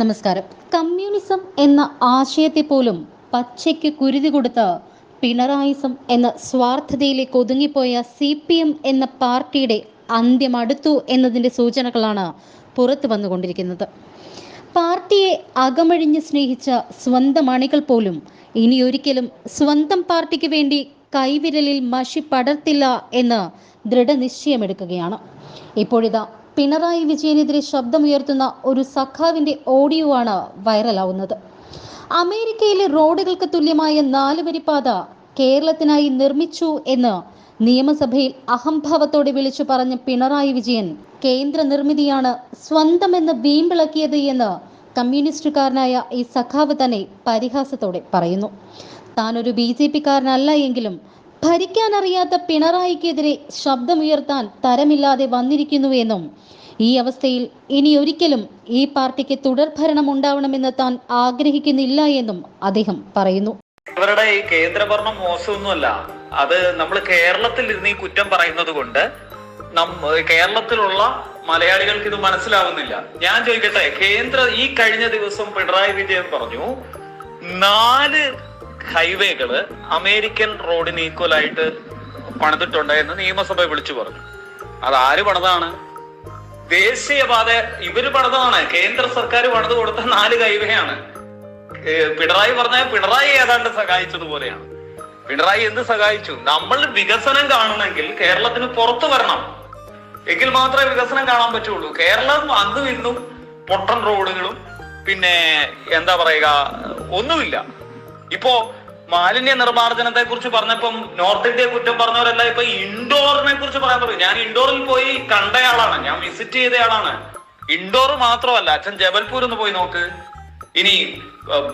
നമസ്കാരം. കമ്മ്യൂണിസം എന്ന ആശയത്തെ പോലും പച്ചയ്ക്ക് കുരുതി കൊടുത്ത പിണറായിസം എന്ന സ്വാർത്ഥതയിലേക്ക് ഒതുങ്ങിപ്പോയ സി പി എം എന്ന പാർട്ടിയുടെ അന്ത്യം അടുത്തു എന്നതിന്റെ സൂചനകളാണ് പുറത്തു വന്നുകൊണ്ടിരിക്കുന്നത്. പാർട്ടിയെ അകമഴിഞ്ഞ് സ്നേഹിച്ച സ്വന്തം അണികൾ പോലും ഇനിയൊരിക്കലും സ്വന്തം പാർട്ടിക്ക് വേണ്ടി കൈവിരലിൽ മഷി പടർത്തില്ല എന്ന് ദൃഢനിശ്ചയമെടുക്കുകയാണ്. ഇപ്പോഴിതാ പിണറായി വിജയനെതിരെ ശബ്ദമുയർത്തുന്ന ഒരു സഖാവിന്റെ ഓഡിയോ ആണ് വൈറലാവുന്നത്. അമേരിക്കയിലെ റോഡുകൾക്ക് തുല്യമായ നാലുവരിപ്പാത കേരളത്തിനായി നിർമ്മിച്ചു എന്ന് നിയമസഭയിൽ അഹംഭാവത്തോടെ വിളിച്ചു പറഞ്ഞ പിണറായി വിജയൻ കേന്ദ്ര നിർമ്മിതിയാണ് സ്വന്തമെന്ന് വീമ്പിളക്കിയത് എന്ന് കമ്മ്യൂണിസ്റ്റുകാരനായ ഈ സഖാവ് തന്നെ പരിഹാസത്തോടെ പറയുന്നു. താനൊരു ബി ജെ പിക്കാരനല്ല എങ്കിലും ഭരിക്കാനറിയാത്ത പിണറായിക്കെതിരെ ശബ്ദമുയർത്താൻ തരമില്ലാതെ വന്നിരിക്കുന്നുവെന്നും ഈ അവസ്ഥയിൽ ഇനി ഒരിക്കലും ഈ പാർട്ടിക്ക് തുടർഭരണം ഉണ്ടാവണമെന്ന് താൻ ആഗ്രഹിക്കുന്നില്ല എന്നും അദ്ദേഹം പറയുന്നു. ഇവരുടെ ഈ കേന്ദ്രഭരണം മോശമൊന്നുമല്ല. അത് നമ്മൾ കേരളത്തിൽ ഇരുന്ന് ഈ കുറ്റം പറയുന്നത് കൊണ്ട് കേരളത്തിലുള്ള മലയാളികൾക്ക് ഇത് മനസ്സിലാവുന്നില്ല. ഞാൻ ചോദിക്കട്ടെ കേന്ദ്ര ഈ കഴിഞ്ഞ ദിവസം പിണറായി വിജയൻ പറഞ്ഞു നാല് ഹൈവേകൾ അമേരിക്കൻ റോഡിന് ഈക്വൽ ആയിട്ട് പണിതിട്ടുണ്ട് എന്ന് നിയമസഭ വിളിച്ചു പറഞ്ഞു. അത് ആര് പണിതാണ്? ദേശീയപാത ഇവർ പണിതാണ്. കേന്ദ്ര സർക്കാർ പണിത് കൊടുത്ത നാല് കൈവയാണ് പിണറായി പറഞ്ഞ പിണറായി ഏതാണ്ട് സഹായിച്ചതുപോലെയാണ്. പിണറായി എന്ത് സഹായിച്ചു? നമ്മൾ വികസനം കാണണമെങ്കിൽ കേരളത്തിന് പുറത്തു വരണം. എങ്കിൽ മാത്രമേ വികസനം കാണാൻ പറ്റുള്ളൂ. കേരളം അന്നും ഇന്നും പൊട്ടൻ റോഡുകളും പിന്നെ എന്താ പറയുക ഒന്നുമില്ല. ഇപ്പോ മാലിന്യ നിർമ്മാർജനത്തെ കുറിച്ച് പറഞ്ഞപ്പം നോർത്ത് ഇന്ത്യയെ കുറ്റം പറഞ്ഞവരല്ല ഇപ്പൊ ഇൻഡോറിനെ കുറിച്ച് പറയാൻ പറയും. ഞാൻ ഇൻഡോറിൽ പോയി കണ്ടയാളാണ്. ഞാൻ വിസിറ്റ് ചെയ്തയാളാണ്. ഇൻഡോർ മാത്രമല്ല അച്ഛൻ ജബൽപൂർ ഒന്ന് പോയി നോക്ക്. ഇനി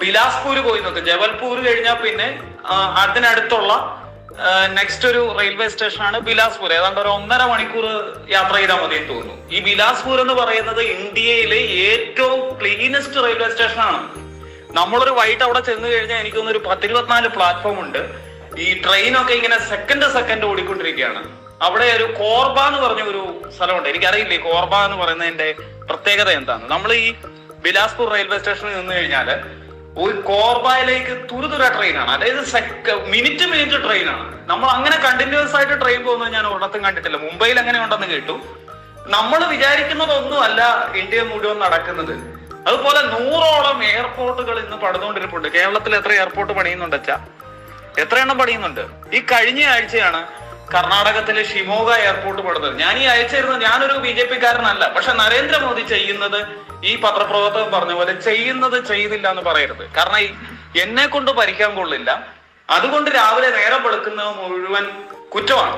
ബിലാസ്പൂർ പോയി നോക്ക്. ജബൽപൂർ കഴിഞ്ഞാൽ പിന്നെ അതിനടുത്തുള്ള നെക്സ്റ്റ് ഒരു റെയിൽവേ സ്റ്റേഷനാണ് ബിലാസ്പൂർ ഏതാണ്ട് ഒരു ഒന്നര മണിക്കൂർ യാത്ര ചെയ്താൽ മതി തോന്നുന്നു. ഈ ബിലാസ്പൂർ എന്ന് പറയുന്നത് ഇന്ത്യയിലെ ഏറ്റവും ക്ലീനസ്റ്റ് റെയിൽവേ സ്റ്റേഷനാണ് നമ്മളൊരു വൈകിട്ട് അവിടെ ചെന്ന് കഴിഞ്ഞാൽ എനിക്ക് തോന്നുന്നു ഒരു പത്തിരുപത്തിനാല് പ്ലാറ്റ്ഫോം ഉണ്ട്. ഈ ട്രെയിനൊക്കെ ഇങ്ങനെ സെക്കൻഡ് സെക്കൻഡ് ഓടിക്കൊണ്ടിരിക്കുകയാണ്. അവിടെ ഒരു കോർബ എന്ന് പറഞ്ഞ ഒരു സ്ഥലമുണ്ട്. എനിക്കറിയില്ലേ കോർബ എന്ന് പറയുന്നതിന്റെ പ്രത്യേകത എന്താണ്? നമ്മൾ ഈ ബിലാസ്പൂർ റെയിൽവേ സ്റ്റേഷനിൽ നിന്ന് കഴിഞ്ഞാൽ ഒരു കോർബയിലേക്ക് തുരുതുര ട്രെയിനാണ് അതായത് സെക്ക മിനിറ്റ് മിനിറ്റ് ട്രെയിനാണ് നമ്മൾ അങ്ങനെ കണ്ടിന്യൂസ് ആയിട്ട് ട്രെയിൻ പോകുന്നത് ഞാൻ ഒരിടത്തും കണ്ടിട്ടില്ല. മുംബൈയിൽ അങ്ങനെ ഉണ്ടെന്ന് കേട്ടു. നമ്മൾ വിചാരിക്കുന്നതൊന്നും അല്ല ഇന്ത്യ മുഴുവൻ നടക്കുന്നത്. അതുപോലെ നൂറോളം എയർപോർട്ടുകൾ ഇന്ന് പണിതുകൊണ്ടിരിപ്പുണ്ട്. കേരളത്തിൽ എത്ര എയർപോർട്ട് പണിയുന്നുണ്ട് അച്ഛാ? എത്ര എണ്ണം പണിയുന്നുണ്ട്? ഈ കഴിഞ്ഞ ആഴ്ചയാണ് കർണാടകത്തിലെ ഷിമോഗ എയർപോർട്ട് പണിതത്. ഞാൻ ഈ അയച്ചിരുന്നത് ഞാനൊരു ബി ജെ പിക്കാരനല്ല. പക്ഷെ നരേന്ദ്രമോദി ചെയ്യുന്നത് ഈ പത്രപ്രവർത്തകൻ പറഞ്ഞ പോലെ ചെയ്യുന്നത് ചെയ്യുന്നില്ല എന്ന് പറയരുത്. കാരണം എന്നെ കൊണ്ട് ഭരിക്കാൻ കൊള്ളില്ല. അതുകൊണ്ട് രാവിലെ നേരം വെളുക്കുന്നത് മുഴുവൻ കുറ്റമാണ്.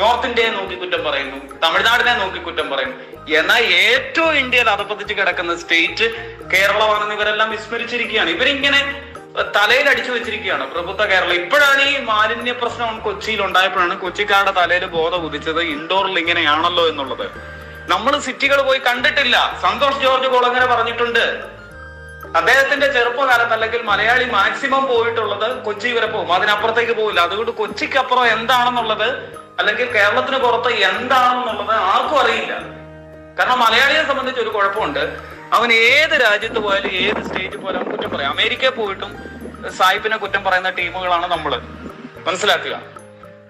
നോർത്ത് ഇന്ത്യയെ നോക്കി കുറ്റം പറയുന്നു. തമിഴ്നാടിനെ നോക്കി കുറ്റം പറയുന്നു. എന്നാൽ ഏറ്റവും ഇന്ത്യയിൽ അധപ്പതിച്ച് കിടക്കുന്ന സ്റ്റേറ്റ് കേരളമാണെന്ന് ഇവരെല്ലാം വിസ്മരിച്ചിരിക്കുകയാണ്. ഇവരിങ്ങനെ തലയിൽ അടിച്ചു വെച്ചിരിക്കുകയാണ്. പ്രബുദ്ധ കേരളം. ഇപ്പോഴാണ് ഈ മാലിന്യ പ്രശ്നം കൊച്ചിയിൽ ഉണ്ടായപ്പോഴാണ് കൊച്ചിക്കാരുടെ തലയിൽ ബോധം ഉദിച്ചത്. ഇൻഡോറിൽ ഇങ്ങനെയാണല്ലോ എന്നുള്ളത്. നമ്മൾ സിറ്റികൾ പോയി കണ്ടിട്ടില്ല. സന്തോഷ് ജോർജ് കോളങ്ങനെ പറഞ്ഞിട്ടുണ്ട്. അദ്ദേഹത്തിന്റെ ചെറുപ്പകാലത്ത് അല്ലെങ്കിൽ മലയാളി മാക്സിമം പോയിട്ടുള്ളത് കൊച്ചി വരെ പോകും. അതിനപ്പുറത്തേക്ക് പോകില്ല അതുകൊണ്ട് കൊച്ചിക്കപ്പുറം എന്താണെന്നുള്ളത് അല്ലെങ്കിൽ കേരളത്തിന് പുറത്ത് എന്താണെന്നുള്ളത് ആർക്കും അറിയില്ല. കാരണം മലയാളിയെ സംബന്ധിച്ച് ഒരു കുഴപ്പമുണ്ട്. അവൻ ഏത് രാജ്യത്ത് പോയാലും ഏത് സ്റ്റേറ്റ് പോയാലും കുറ്റം പറയും. അമേരിക്കയിൽ പോയിട്ടും സായിപ്പിനെ കുറ്റം പറയുന്ന ടീമുകളാണ് നമ്മൾ മനസ്സിലാക്കുക?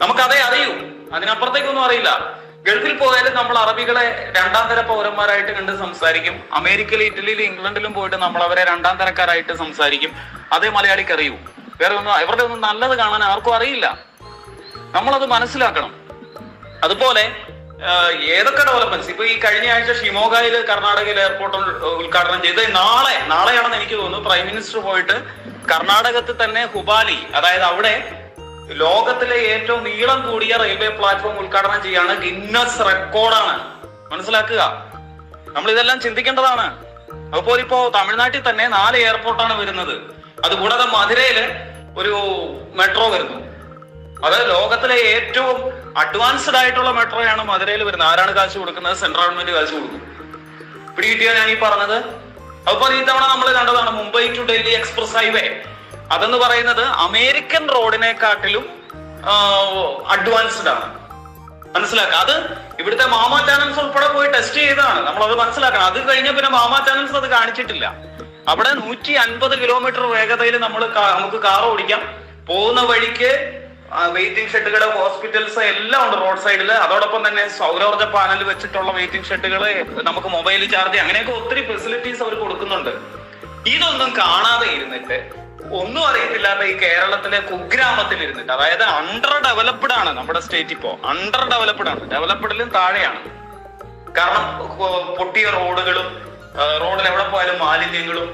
നമുക്കതേ അറിയൂ. അതിനപ്പുറത്തേക്കൊന്നും അറിയില്ല. ഗൾഫിൽ പോയാലും നമ്മൾ അറബികളെ രണ്ടാം തര പൗരന്മാരായിട്ട് കണ്ട് സംസാരിക്കും. അമേരിക്കയിൽ ഇറ്റലിയിലും ഇംഗ്ലണ്ടിലും പോയിട്ട് നമ്മൾ അവരെ രണ്ടാം തരക്കാരായിട്ട് സംസാരിക്കും. അതേ മലയാളിക്ക് അറിയൂ. വേറെ ഒന്നും അവരുടെ ഒന്നും നല്ലത് കാണാൻ ആർക്കും അറിയില്ല. നമ്മളത് മനസ്സിലാക്കണം. അതുപോലെ ഏതൊക്കെ ഡെവലപ്മെന്റ്സ് ഇപ്പൊ ഈ കഴിഞ്ഞ ആഴ്ച ഷിമോഗയിൽ കർണാടകയിൽ എയർപോർട്ട് ഉദ്ഘാടനം ചെയ്ത് നാളെ നാളെയാണെന്ന് എനിക്ക് തോന്നുന്നു പ്രൈം മിനിസ്റ്റർ പോയിട്ട് കർണാടകത്തിൽ തന്നെ ഹുബാലി അതായത് അവിടെ ലോകത്തിലെ ഏറ്റവും നീളം കൂടിയ റെയിൽവേ പ്ലാറ്റ്ഫോം ഉദ്ഘാടനം ചെയ്യാണ് ഗിന്നസ് റെക്കോർഡാണ് മനസ്സിലാക്കുക? നമ്മൾ ഇതെല്ലാം ചിന്തിക്കേണ്ടതാണ്. അതുപോലെ ഇപ്പോ തമിഴ്നാട്ടിൽ തന്നെ നാല് എയർപോർട്ടാണ് വരുന്നത്. അതുകൂടാതെ മധുരയിൽ ഒരു മെട്രോ വരുന്നു. അത് ലോകത്തിലെ ഏറ്റവും അഡ്വാൻസ്ഡ് ആയിട്ടുള്ള മെട്രോയാണ് മധുരയിൽ വരുന്നത്. ആരാണ് കാശ് കൊടുക്കുന്നത്? സെൻട്രൽ ഗവൺമെന്റ് കാശ് കൊടുക്കും. പിടികിട്ടിയോ ഞാൻ ഈ പറഞ്ഞത്? അപ്പോൾ ഈ തവണ നമ്മൾ കണ്ടതാണ് Mumbai to Delhi express highway അതെന്ന് പറയുന്നത് അമേരിക്കൻ റോഡിനെക്കാട്ടിലും അഡ്വാൻസ്ഡ് ആണ്. മനസ്സിലാക്കുക അത് ഇവിടുത്തെ മാമ ചാനൽസ് ഉൾപ്പെടെ പോയി ടെസ്റ്റ് ചെയ്തതാണ്. നമ്മൾ അത് മനസ്സിലാക്കണം. അത് കഴിഞ്ഞ പിന്നെ മാമ ചാനൽസ് അത് കാണിച്ചിട്ടില്ല. അവിടെ നൂറ്റി അൻപത് കിലോമീറ്റർ വേഗതയിൽ നമ്മൾ നമുക്ക് കാർ ഓടിക്കാം. പോകുന്ന വഴിക്ക് വെയിറ്റിംഗ് ഷെഡുകൾ ഹോസ്പിറ്റൽസ് എല്ലാം ഉണ്ട് റോഡ് സൈഡിൽ അതോടൊപ്പം തന്നെ സൗരോർജ പാനൽ വെച്ചിട്ടുള്ള വെയിറ്റിംഗ് ഷെഡുകൾ നമുക്ക് മൊബൈൽ ചാർജ് അങ്ങനെയൊക്കെ ഒത്തിരി ഫെസിലിറ്റീസ് അവർ കൊടുക്കുന്നുണ്ട്. ഇതൊന്നും കാണാതെ ഇരുന്നിട്ട് ഒന്നും അറിയത്തില്ലാത്ത ഈ കേരളത്തിലെ കുഗ്രാമത്തിൽ ഇരുന്നിട്ട് അതായത് അണ്ടർ ഡെവലപ്ഡ് ആണ് നമ്മുടെ സ്റ്റേറ്റ് ഇപ്പോ. അണ്ടർ ഡെവലപ്ഡ് ആണ് ഡെവലപ്ഡിലും താഴെയാണ്. കാരണം പൊട്ടിയ റോഡുകളും റോഡിൽ എവിടെ പോയാലും മാലിന്യങ്ങളും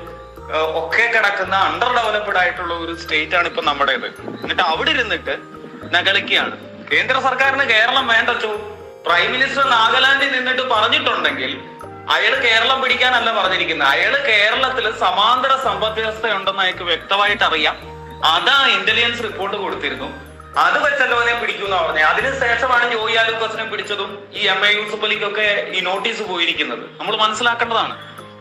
ഒക്കെ കിടക്കുന്ന അണ്ടർ ഡെവലപ്ഡ് ആയിട്ടുള്ള ഒരു സ്റ്റേറ്റ് ആണ് ഇപ്പൊ നമ്മുടേത്. എന്നിട്ട് അവിടെ ഇരുന്നിട്ട് നകളിക്കുകയാണ്. കേന്ദ്ര സർക്കാരിന് കേരളം വേണ്ടച്ചു പ്രൈം മിനിസ്റ്റർ നാഗാലാൻഡിൽ നിന്നിട്ട് പറഞ്ഞിട്ടുണ്ടെങ്കിൽ അയാൾ കേരളം പിടിക്കാനല്ല പറഞ്ഞിരിക്കുന്നത്. അയാൾ കേരളത്തിൽ സമാന്തര സമ്പദ് വ്യവസ്ഥ ഉണ്ടെന്ന് അയാൾക്ക് വ്യക്തമായിട്ട് അറിയാം അതാ ഇന്റലിജൻസ് റിപ്പോർട്ട് കൊടുത്തിരുന്നു. അത് വെച്ചല്ലോനെ പിടിക്കുന്ന പറഞ്ഞത് അതിനുശേഷമാണ് ജോയി ആലുക്കസിനെ പിടിച്ചതും ഈ എം എ യൂസഫ് ഈ നോട്ടീസ് പോയിരിക്കുന്നത്. നമ്മൾ മനസ്സിലാക്കേണ്ടതാണ്.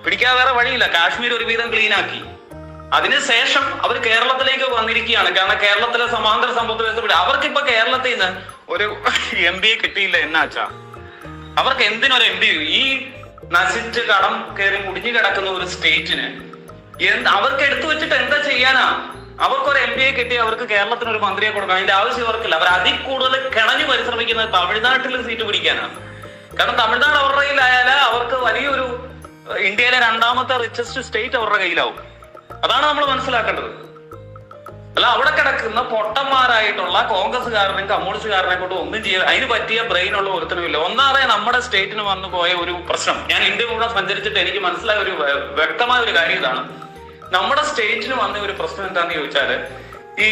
പിടിക്കാൻ വേറെ വഴിയില്ല. കാശ്മീർ ഒരുവിധം ക്ലീൻ ആക്കി. അതിനുശേഷം അവർ കേരളത്തിലേക്ക് വന്നിരിക്കുകയാണ്. കാരണം കേരളത്തിലെ സമാന്തര സമ്പത്ത് വ്യവസ്ഥ അവർക്കിപ്പോ കേരളത്തിൽ നിന്ന് ഒരു എം ബി എ കിട്ടിയില്ല എന്നാച്ചാ അവർക്ക് എന്തിനൊരു എം ബി ഈ നശിച്ച് കടം കയറി മുടിഞ്ഞു കിടക്കുന്ന ഒരു സ്റ്റേറ്റിന് എന്ത് അവർക്ക് എടുത്തു വെച്ചിട്ട് എന്താ ചെയ്യാനാ? അവർക്കൊരു എം ബി എ കിട്ടി അവർക്ക് കേരളത്തിന് ഒരു മന്ത്രിയെ കൊടുക്കണം. അതിന്റെ ആവശ്യം അവർക്കില്ല. അവർ അതിൽ കൂടുതൽ കിണഞ്ഞു പരിശ്രമിക്കുന്നത് തമിഴ്നാട്ടിൽ സീറ്റ് പിടിക്കാനാണ് കാരണം തമിഴ്നാട് അവരുടെ കയ്യിലായാൽ അവർക്ക് വലിയൊരു ഇന്ത്യയിലെ രണ്ടാമത്തെ റിച്ചസ്റ്റ് സ്റ്റേറ്റ് അവരുടെ കയ്യിലാവും. അതാണ് നമ്മൾ മനസ്സിലാക്കേണ്ടത്. അല്ല അവിടെ കിടക്കുന്ന പൊട്ടന്മാരായിട്ടുള്ള കോൺഗ്രസ്സുകാരനും കമ്മ്യൂണിസ്റ്റുകാരനെ കൊണ്ട് ഒന്നും ചെയ്യാൻ അതിന് പറ്റിയ ബ്രെയിൻ ഉള്ള ഒരുത്തനുമില്ല ഒന്നാമതെ നമ്മുടെ സ്റ്റേറ്റിന് വന്നു പോയ ഒരു പ്രശ്നം. ഞാൻ ഇന്ത്യ മുഴുവൻ സഞ്ചരിച്ചിട്ട് എനിക്ക് മനസ്സിലായ ഒരു വ്യക്തമായ ഒരു കാര്യം ഇതാണ്. നമ്മുടെ സ്റ്റേറ്റിന് വന്ന ഒരു പ്രശ്നം എന്താന്ന് ചോദിച്ചാൽ ഈ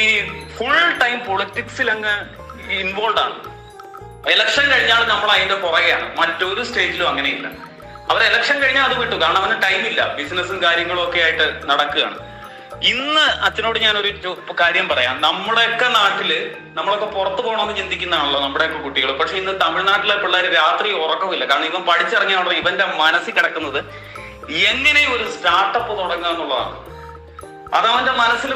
ഫുൾ ടൈം പൊളിറ്റിക്സിൽ അങ്ങ് ഇൻവോൾവ് ആണ്. ഇലക്ഷൻ കഴിഞ്ഞാൽ നമ്മൾ അതിന്റെ പുറകെയാണ്. മറ്റൊരു സ്റ്റേറ്റിലും അങ്ങനെയില്ല. അവർ ഇലക്ഷൻ കഴിഞ്ഞാൽ അത് വിട്ടു. കാരണം അവന് ടൈമില്ല ബിസിനസ്സും കാര്യങ്ങളും ഒക്കെ ആയിട്ട് നടക്കുകയാണ്. ഇന്ന് അച്ഛനോട് ഞാൻ ഒരു കാര്യം പറയാം. നമ്മുടെയൊക്കെ നാട്ടിൽ നമ്മളൊക്കെ പുറത്തു പോകണമെന്ന് ചിന്തിക്കുന്നതാണല്ലോ നമ്മുടെയൊക്കെ കുട്ടികൾ പക്ഷെ ഇന്ന് തമിഴ്നാട്ടിലെ പിള്ളേർ രാത്രി ഉറക്കമില്ല കാരണം ഇവൻ പഠിച്ചിറങ്ങിയാണല്ലോ ഇവന്റെ മനസ്സിൽ കിടക്കുന്നത് എങ്ങനെ ഒരു സ്റ്റാർട്ടപ്പ് തുടങ്ങുക എന്നുള്ളതാണ്. അവന്റെ മനസ്സിൽ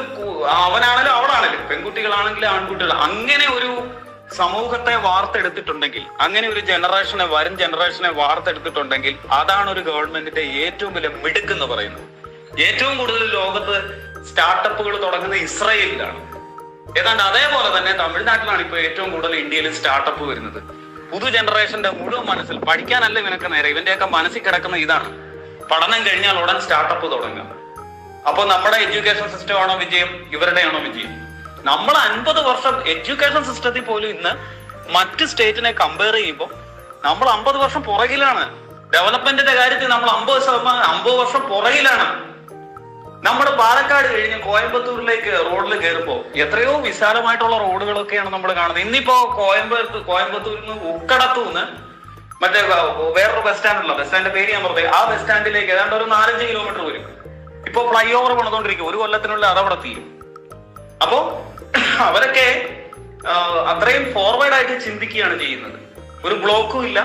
അവനാണെങ്കിലും അവളാണെങ്കിലും പെൺകുട്ടികളാണെങ്കിലും ആൺകുട്ടികൾ അങ്ങനെ ഒരു സമൂഹത്തെ വാർത്തെടുത്തിട്ടുണ്ടെങ്കിൽ അങ്ങനെ ഒരു ജനറേഷനെ വരും ജനറേഷനെ വാർത്തെടുത്തിട്ടുണ്ടെങ്കിൽ അതാണ് ഒരു ഗവൺമെന്റിന്റെ ഏറ്റവും വലിയ മിടുക്കെന്ന് പറയുന്നത്. ഏറ്റവും കൂടുതൽ ലോകത്ത് സ്റ്റാർട്ടപ്പുകൾ തുടങ്ങുന്ന ഇസ്രയേലിലാണ്. ഏതാണ്ട് അതേപോലെ തന്നെ തമിഴ്നാട്ടിലാണ് ഇപ്പോൾ ഏറ്റവും കൂടുതൽ ഇന്ത്യയിൽ സ്റ്റാർട്ടപ്പ് വരുന്നത്. പുതു ജനറേഷന്റെ മുഴുവൻ മനസ്സിൽ പഠിക്കാനല്ല ഇവനൊക്കെ നേരെ ഇവന്റെയൊക്കെ മനസ്സിൽ കിടക്കുന്ന ഇതാണ്. പഠനം കഴിഞ്ഞാൽ ഉടൻ സ്റ്റാർട്ടപ്പ് തുടങ്ങുക. അപ്പോൾ നമ്മുടെ എഡ്യൂക്കേഷൻ സിസ്റ്റം ആണോ വിജയം? ഇവരുടെയാണോ വിജയം? നമ്മൾ അൻപത് വർഷം എഡ്യൂക്കേഷൻ സിസ്റ്റത്തിൽ പോലും ഇന്ന് മറ്റ് സ്റ്റേറ്റിനെ കമ്പയർ ചെയ്യുമ്പോൾ നമ്മൾ അമ്പത് വർഷം പുറകിലാണ്. ഡെവലപ്മെന്റിന്റെ കാര്യത്തിൽ നമ്മൾ അമ്പത് ശതമാനം അമ്പത് വർഷം പുറകിലാണ്. നമ്മുടെ പാലക്കാട് കഴിഞ്ഞ് കോയമ്പത്തൂരിലേക്ക് റോഡിൽ കയറുമ്പോൾ എത്രയോ വിശാലമായിട്ടുള്ള റോഡുകളൊക്കെയാണ് നമ്മൾ കാണുന്നത്. ഇന്നിപ്പോ കോയമ്പത്തൂർ കോയമ്പത്തൂരിൽ നിന്ന് ഉക്കടത്തു നിന്ന് മറ്റേ വേറൊരു ബസ് സ്റ്റാൻഡുള്ള ബസ് സ്റ്റാൻഡിന്റെ പേര് ഞാൻ പറഞ്ഞത് ആ ബസ് സ്റ്റാൻഡിലേക്ക് ഏതാണ്ട് ഒരു നാലഞ്ച് കിലോമീറ്റർ വരും. ഇപ്പൊ ഫ്ലൈ ഓവർ പണിതുകൊണ്ടിരിക്കും ഒരു കൊല്ലത്തിനുള്ളിൽ അതവിടെ തീരും അപ്പോ അവരൊക്കെ അത്രയും ഫോർവേഡ് ആയിട്ട് ചിന്തിക്കുകയാണ് ചെയ്യുന്നത്. ഒരു ബ്ലോക്കും ഇല്ല.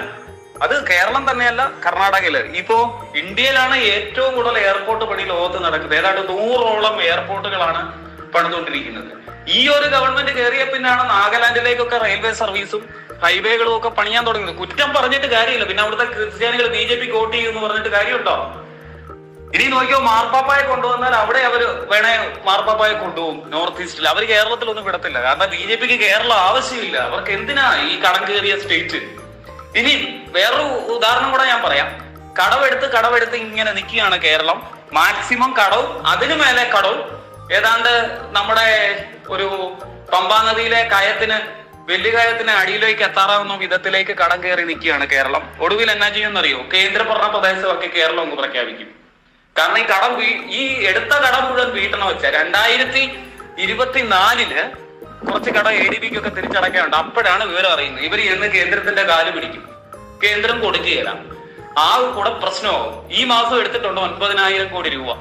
അത് കേരളം തന്നെയല്ല കർണാടകയിൽ. ഇപ്പോ ഇന്ത്യയിലാണ് ഏറ്റവും കൂടുതൽ എയർപോർട്ട് പണി ലോകത്ത് നടക്കുന്നത്. ഏതാണ്ട് നൂറോളം എയർപോർട്ടുകളാണ് പണിതുകൊണ്ടിരിക്കുന്നത്. ഈ ഒരു ഗവൺമെന്റ് കയറിയ പിന്നാണ് നാഗാലാൻഡിലേക്കൊക്കെ റെയിൽവേ സർവീസും ഹൈവേകളും ഒക്കെ പണിയാൻ തുടങ്ങിയത് കുറ്റം പറഞ്ഞിട്ട് കാര്യമില്ല. പിന്നെ അവിടുത്തെ ക്രിസ്ത്യാനികൾ ബി ജെ പി വോട്ട് ചെയ്യുമെന്ന് പറഞ്ഞിട്ട് കാര്യമുണ്ടോ? ഇനി നോക്കിയോ മാർപ്പാപ്പായെ കൊണ്ടുവന്നാൽ അവിടെ അവർ വേണേ മാർപ്പാപ്പായെ കൊണ്ടുപോകും നോർത്ത് ഈസ്റ്റിൽ. അവർ കേരളത്തിലൊന്നും വിടത്തില്ല. കാരണം ബി ജെ പിക്ക് കേരളം ആവശ്യമില്ല. അവർക്ക് എന്തിനാ ഈ കടം കയറിയ സ്റ്റേറ്റ്? ഇനി വേറൊരു ഉദാഹരണം കൂടെ ഞാൻ പറയാം. കടവെടുത്ത് കടവെടുത്ത് ഇങ്ങനെ നിൽക്കുകയാണ് കേരളം. മാക്സിമം കടവും അതിനു മേലെ കടവും. ഏതാണ്ട് നമ്മുടെ ഒരു പമ്പാ നദിയിലെ കയത്തിന് വലിയ കയത്തിന് അടിയിലേക്ക് എത്താറാവുന്ന വിധത്തിലേക്ക് കടം കയറി നിൽക്കുകയാണ് കേരളം. ഒടുവിൽ എന്നാ ചെയ്യുമെന്നറിയോ? കേന്ദ്രഭരണ പ്രദേശമൊക്കെ കേരളം ഒന്ന് പ്രഖ്യാപിക്കും. കാരണം ഈ കടം ഈ എടുത്ത കടം മുഴുവൻ വീട്ടണം വെച്ച രണ്ടായിരത്തി ഇരുപത്തിനാലിൽ കുറച്ച് കടം എ ഡി ബിക്കൊക്കെ തിരിച്ചടക്കാനുണ്ട്. അപ്പോഴാണ് വിവരം അറിയുന്നത്. ഇവർ ഇന്ന് കേന്ദ്രത്തിന്റെ കാൽ പിടിക്കും. കേന്ദ്രം കൊടുക്കുകയില്ല. ആ കൂടെ പ്രശ്നമാകും ഈ മാസം എടുത്തിട്ടുണ്ട് ഒൻപതിനായിരം കോടി രൂപ.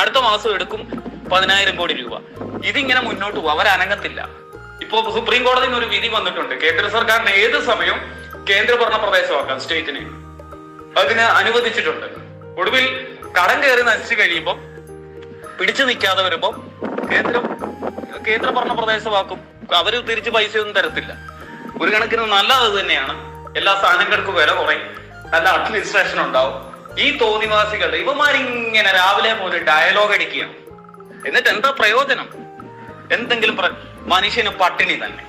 അടുത്ത മാസം എടുക്കും പതിനായിരം കോടി രൂപ. ഇതിങ്ങനെ മുന്നോട്ട് പോകും അവരനങ്ങത്തില്ല. ഇപ്പോ സുപ്രീം കോടതിയിൽ ഒരു വിധി വന്നിട്ടുണ്ട്. കേന്ദ്ര സർക്കാരിന് ഏത് സമയവും കേന്ദ്രഭരണ പ്രദേശമാക്കാം സ്റ്റേറ്റിനെ? അതിന് അനുവദിച്ചിട്ടുണ്ട്. ഒടുവിൽ കടം കയറി നശിച്ചു കഴിയുമ്പോൾ പിടിച്ചു നിൽക്കാതെ വരുമ്പോൾ കേന്ദ്രം കേന്ദ്ര ഭരണ പ്രദേശമാക്കും അവർ തിരിച്ച് പൈസയൊന്നും തരത്തില്ല. ഒരു കണക്കിന് നല്ലത് തന്നെയാണ്. എല്ലാ സാധനങ്ങൾക്കും വില കുറയും. നല്ല അഡ്മിനിസ്ട്രേഷൻ ഉണ്ടാവും. ഈ തോന്നിവാസികൾ ഇവമാരിങ്ങനെ രാവിലെ മുതൽ ഡയലോഗ് അടിക്കുക എന്നിട്ട് എന്താ പ്രയോജനം? എന്തെങ്കിലും മനുഷ്യന് പട്ടിണി തന്നെ.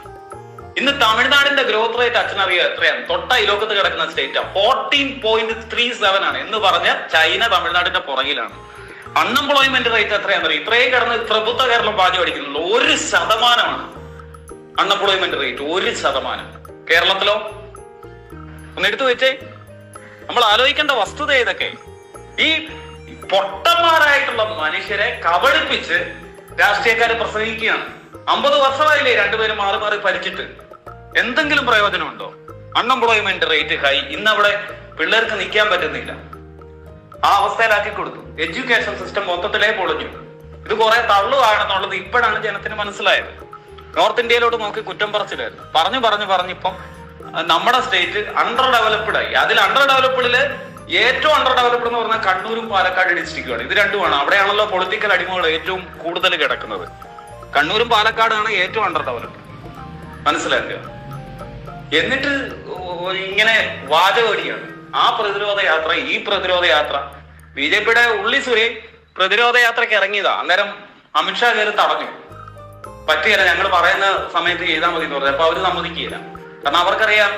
ഇന്ന് തമിഴ്നാടിന്റെ ഗ്രോത്ത് റേറ്റ് അച്ഛനറിയോ എത്രയാണ്? തൊട്ട ഈ ലോകത്ത് കിടക്കുന്ന state fourteen point three seven ആണ്. എന്ന് പറഞ്ഞ ചൈന തമിഴ്നാടിന്റെ പുറകിലാണ്. അൺഎംപ്ലോയ്മെന്റ് റേറ്റ് എത്രയാണെന്നറിയോ ഇത്രയും കിടന്ന് പ്രഭുത്വ കേരളം പാചകം അടിക്കുന്നുള്ളൂ. ഒരു ശതമാനമാണ് അൺഎംപ്ലോയ്മെന്റ് റേറ്റ് ഒരു ശതമാനം. കേരളത്തിലോ? ഒന്ന് എടുത്തു വെച്ചേ. നമ്മൾ ആലോചിക്കേണ്ട വസ്തുത ഇതൊക്കെ ഈ പൊട്ടന്മാരായിട്ടുള്ള മനുഷ്യരെ കബളിപ്പിച്ച് രാഷ്ട്രീയക്കാരെ പ്രസംഗിക്കുകയാണ്. അമ്പത് വർഷമായില്ലേ രണ്ടുപേരും മാറി മാറി ഭരിച്ചിട്ട്. എന്തെങ്കിലും പ്രയോജനമുണ്ടോ? അൺഎംപ്ലോയ്മെന്റ് റേറ്റ് ഹൈ ഇന്നവിടെ പിള്ളേർക്ക് നിൽക്കാൻ പറ്റുന്നില്ല. ആ അവസ്ഥയിലാക്കി കൊടുത്തു. എഡ്യൂക്കേഷൻ സിസ്റ്റം മൊത്തത്തിലേ പൊളിഞ്ഞു. ഇത് കുറെ തള്ളുവാണെന്നുള്ളത് ഇപ്പോഴാണ് ജനത്തിന് മനസ്സിലായത്. നോർത്ത് ഇന്ത്യയിലോട്ട് നോക്കി കുറ്റം പറച്ചിലായിരുന്നു. പറഞ്ഞു പറഞ്ഞു പറഞ്ഞിപ്പം നമ്മുടെ സ്റ്റേറ്റ് അണ്ടർ ഡെവലപ്ഡ് ആയി. അതിൽ അണ്ടർ ഡെവലപ്ഡിൽ ഏറ്റവും അണ്ടർ ഡെവലപ്ഡ് എന്ന് പറഞ്ഞാൽ കണ്ണൂരും പാലക്കാട് ഡിസ്ട്രിക്റ്റുമാണ് ഇത് രണ്ടുമാണ്. അവിടെയാണല്ലോ പൊളിറ്റിക്കൽ അടിമകൾ ഏറ്റവും കൂടുതൽ കിടക്കുന്നത്. കണ്ണൂരും പാലക്കാടാണ് ഏറ്റവും അണ്ടർ ഡെവലപ്ഡ് മനസ്സിലാക്കുക? എന്നിട്ട് ഇങ്ങനെ വാചകടിയാണ്. ആ പ്രതിരോധ യാത്ര ഈ പ്രതിരോധ യാത്ര. ബി ജെ പിയുടെ ഉള്ളി സുരേ പ്രതിരോധ യാത്രയ്ക്ക് ഇറങ്ങിയതാ. അന്നേരം അമിത്ഷാ കയറി തടഞ്ഞു. പറ്റിയല്ല ഞങ്ങൾ പറയുന്ന സമയത്ത് ചെയ്താൽ മതി എന്ന് പറഞ്ഞു. അപ്പൊ അവർ സമ്മതിക്കുകയില്ല. കാരണം അവർക്കറിയാം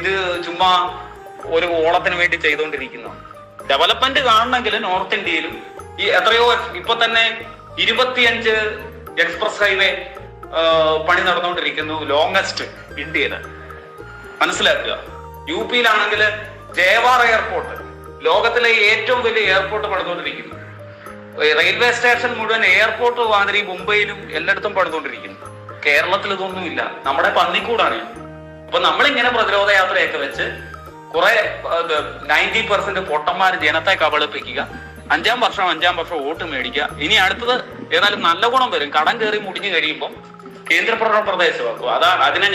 ഇത് ചുമ്മാ ഒരു ഓളത്തിന് വേണ്ടി ചെയ്തുകൊണ്ടിരിക്കുന്നു ഡെവലപ്മെന്റ് കാണണമെങ്കിൽ നോർത്ത് ഇന്ത്യയിലും ഈ എത്രയോ ഇപ്പൊ തന്നെ ഇരുപത്തിയഞ്ച് എക്സ്പ്രസ് ഹൈവേ പണി നടന്നുകൊണ്ടിരിക്കുന്നു ലോങ്സ്റ്റ് ഇന്ത്യയിൽ. മനസ്സിലാക്കുക. യു പിയിലാണെങ്കിൽ ജയവാർ എയർപോർട്ട് ലോകത്തിലെ ഏറ്റവും വലിയ എയർപോർട്ട് പണിതുകൊണ്ടിരിക്കുന്നു. റെയിൽവേ സ്റ്റേഷൻ മുഴുവൻ എയർപോർട്ട് മാതിരി മുംബൈയിലും എല്ലായിടത്തും പണിതുകൊണ്ടിരിക്കുന്നു. കേരളത്തിൽ ഇതൊന്നുമില്ല നമ്മുടെ പന്നിക്കൂടാണ്. അപ്പൊ നമ്മളിങ്ങനെ പ്രതിരോധ യാത്രയൊക്കെ വെച്ച് കുറെ നയന്റി പെർസെന്റ് പൊട്ടന്മാർ ജനത്തെ കബളിപ്പിക്കുക. അഞ്ചാം വർഷം അഞ്ചാം വർഷം വോട്ട് മേടിക്കുക. ഇനി അടുത്തത് ഏതായാലും നല്ല ഗുണം വരും. കടം കയറി മുടിഞ്ഞു കഴിയുമ്പോൾ കേന്ദ്രഭരണ പ്രദേശമാക്കും. അതാ അതിനെ